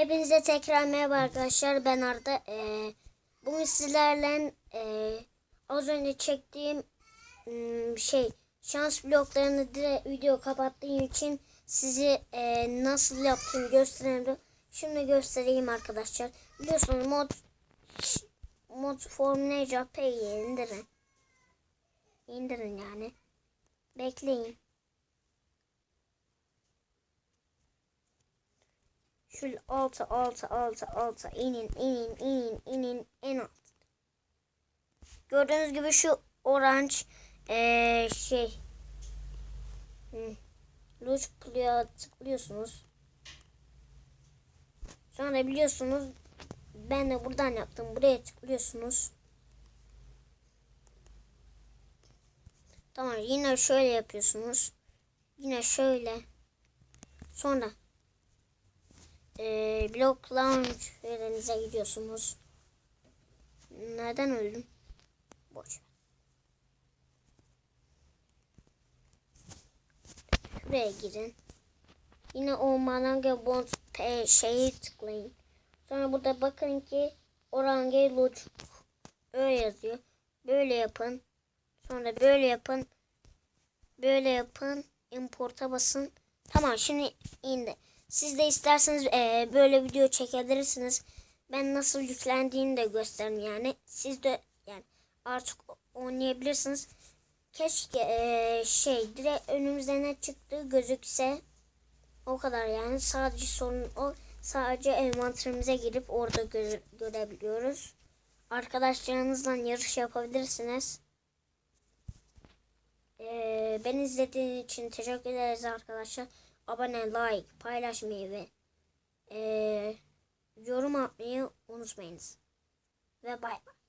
Hepinize tekrar merhaba arkadaşlar. Ben Arda. Ee, bugün sizlerle ee, az önce çektiğim hmm, şey şans bloklarını direkt video kapattığım için sizi ee, nasıl yaptığımı göstereyim. Şimdi göstereyim arkadaşlar. Biliyorsunuz mod mod Formula P'yi indirin. İndirin yani. Bekleyin. Şöyle altı altı altı altı inin inin inin inin en alt. Gördüğünüz gibi şu orange eee şey hmm, Luch Play'a tıklıyorsunuz. Sonra biliyorsunuz ben de buradan yaptım. Buraya tıklıyorsunuz. Tamam yine şöyle yapıyorsunuz. Yine şöyle. Sonra e, Block Lounge yerinize gidiyorsunuz. Neden öldüm? Boş. Şuraya girin. Yine o Mananga Bond şeyi tıklayın. Sonra burada bakın ki Orange Lodge öyle yazıyor. Böyle yapın. Sonra böyle yapın. Böyle yapın. Import'a basın. Tamam şimdi indi. Siz de isterseniz eee, böyle video çekebilirsiniz. Ben nasıl yüklendiğini de gösteririm yani. Siz de yani artık oynayabilirsiniz. Keşke eee, şey direkt önümüze ne çıktı gözükse o kadar yani. Sadece sorun o. Sadece envanterimize girip orada göre- görebiliyoruz. Arkadaşlarınızla yarış yapabilirsiniz. Ee, ben izlediğiniz için teşekkür ederiz arkadaşlar. Abone, like, paylaşmayı ve ee, yorum atmayı unutmayınız. Ve bay bay.